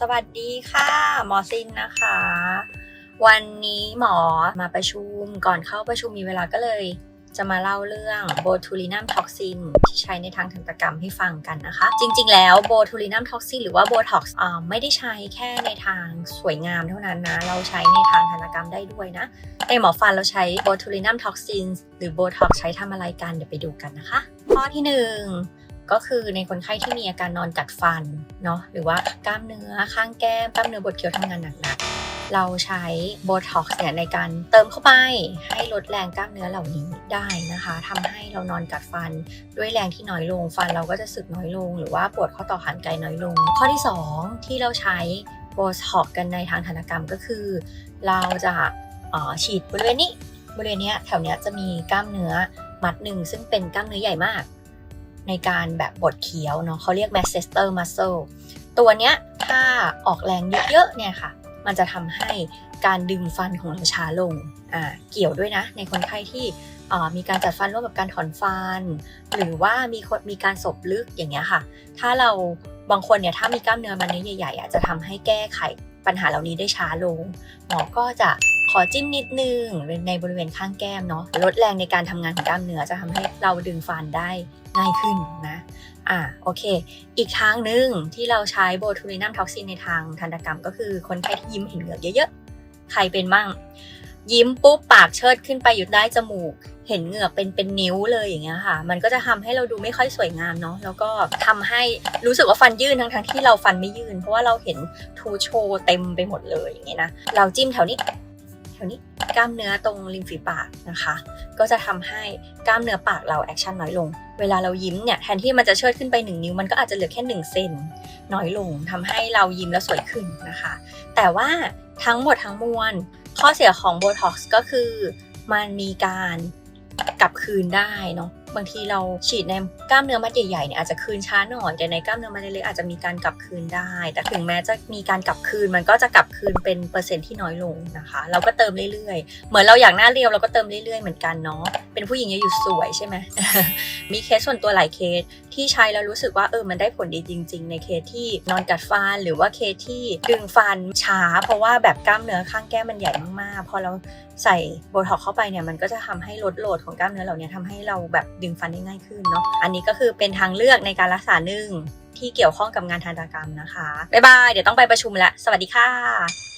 สวัสดีค่ะ หมอซินนะคะ วันนี้หมอมาประชุมก่อนเข้าประชุมมีเวลาก็เลย จะมาเล่าเรื่องโบทูลินัมท็อกซินที่ใช้ในทางทันตกรรมให้ฟังกันนะคะ จริง ๆ แล้วโบทูลินัมท็อกซินหรือว่าโบท็อกซ์ไม่ได้ใช้แค่ในทางสวยงามเท่านั้นนะ เราใช้ในทางทันตกรรมได้ด้วยนะในหมอฟันเราใช้โบทูลินัมท็อกซินหรือโบท็อกใช้ทำอะไรกันเดี๋ยวไปดูกันนะคะ ข้อที่หนึ่ง ก็คือในคนไข้ที่มีอาการนอนกัดฟันเนาะหรือว่ากล้ามเนื้อข้างแก้มกล้ามเนื้อบดเคี้ยวทำงานหนักๆเราใช้โบท็อกซ์เนี่ยในการเติมเข้าไป ให้ลดแรงกล้ามเนื้อเหล่านี้ได้นะคะทำให้เรานอนกัดฟันด้วยแรงที่น้อยลง ฟันเราก็จะสึกน้อยลง หรือว่าปวดข้อต่อขานไกลน้อยลง ข้อที่ 2 ที่เราใช้โบท็อกซ์กันในทางทันกรรมก็คือ เราจะออฉีดบริเวณนี้บริเวณนี้แถวเนี้ยจะมีกล้ามเนื้อมัดหนึ่งซึ่งเป็นกล้ามเนื้อใหญ่มาก ในการแบบบดเคี้ยวเนาะเขาเรียก Manchester muscle ตัวเนี้ยถ้าออกแรงเยอะๆเนี่ยค่ะ มันจะทำให้การดึงฟันของเราช้าลงอ่าเกี่ยวด้วยนะ ในคนไข้ที่มีการจัดฟันร่วมกับการถอนฟัน หรือว่ามีคนมีการสบลึกอย่างเงี้ยค่ะ ถ้าเราบางคนเนี่ยถ้ามีกล้ามเนื้อมันเนื้อใหญ่ๆอะจะทำให้แก้ไขปัญหาเหล่านี้ได้ช้าลง หมอก็จะ อจิ้มนิดนึงในบริเวณข้างแก้มเนาะลดแรงในการทำงานของกล้ามเนื้อจะทำให้เราดึงฟันได้ง่ายขึ้นนะอ่าโอเค อีกทางหนึ่งที่เราใช้โบทูลินัมท็อกซินในทางทันตกรรมก็คือคนไข้ที่ยิ้มเห็นเหงือกเยอะๆ ใครเป็นมั่ง ยิ้มปุ๊บปากเชิดขึ้นไปอยู่ใต้จมูก เห็นเหงือกเป็นเป็นนิ้วเลยอย่างเงี้ยค่ะ มันก็จะทำให้เราดูไม่ค่อยสวยงามเนาะแล้วก็ทำให้รู้สึกว่าฟันยื่นทั้งๆที่เราฟันไม่ยื่น เพราะว่าเราเห็นทูโชเต็มไปหมดเลยอย่างเงี้ยนะเราจิ้มแถวนี้ แถวนี้กล้ามเนื้อตรงริมฝีปากนะคะ ก็จะทำให้กล้ามเนื้อปากเราแอคชั่นน้อยลง เวลาเรายิ้มเนี่ยแทนที่มันจะเชิดขึ้นไป 1 นิ้ว มันก็อาจจะเหลือแค่1เซนน้อยลงทำให้เรายิ้มแล้วสวยขึ้นนะคะ แต่ว่าทั้งหมดทั้งมวล ข้อเสียของโบท็อกซ์ก็คือมันมีการกลับคืนได้เนาะ บางทีเราฉีดในกล้ามเนื้อมัดใหญ่ๆเนี่ยอาจจะคืนช้าหน่อยแต่ในกล้ามเนื้อมัดเล็กๆอาจจะมีการกลับคืนได้ แต่ถึงแม้จะมีการกลับคืนมันก็จะกลับคืนเป็นเปอร์เซ็นต์ที่น้อยลงนะคะ เราก็เติมเรื่อยๆ เหมือนเราอยากหน้าเรียวเราก็เติมเรื่อยๆเหมือนกันเนาะเป็นผู้หญิงอย่าอยู่สวยใช่ไหมมีเคสส่วนตัวหลายเคสที่ใช้แล้วรู้สึกว่าเออมันได้ผลดีจริง ๆ ในเคสที่นอนกัดฟันหรือว่าเคสที่ดึงฟันช้า เพราะว่าแบบกล้ามเนื้อข้างแก้มมันใหญ่มากๆพอเราใส่โบท็อกเข้าไปเนี่ยมันก็จะทำให้ลดโหลดของกล้ามเนื้อเหล่านี้ทำให้เราแบบดึงฟันได้ง่ายขึ้นเนาะอันนี้ก็คือเป็นทางเลือกในการรักษาหนึ่งที่เกี่ยวข้องกับงานทันตกรรมนะคะบ๊ายบายเดี๋ยวต้องไปประชุมแล้วสวัสดีค่ะ